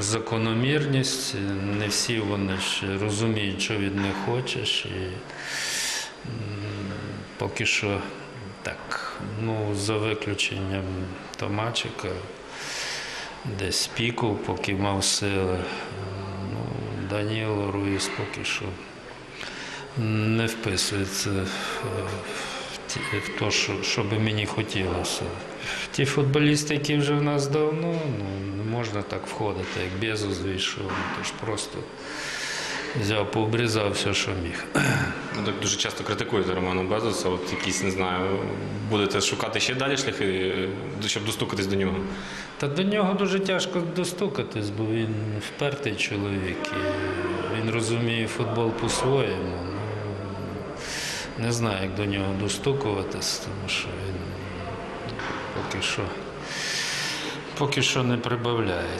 закономірність. Не всі вони ж розуміють, що від них хочеш. І поки що так, ну, за виключенням Томачика, десь піку, поки мав сили. Ну, Даніло Руїс поки що не вписується е, в те, що, що би мені хотілося. Ті футболісти, які вже в нас давно, ну, не можна так входити, як Безус вийшов, ну, то ж просто взяв, пообрізав все, що міг. Ну, так дуже часто критикуєте Романа Безоса. От якісь, не знаю, будете шукати ще далі шляхи, е, щоб достукатись до нього. Та до нього дуже тяжко достукатись, бо він впертий чоловік. І він розуміє футбол по-своєму. Не знаю, як до нього достукуватись, тому що він поки що, поки що не прибавляє.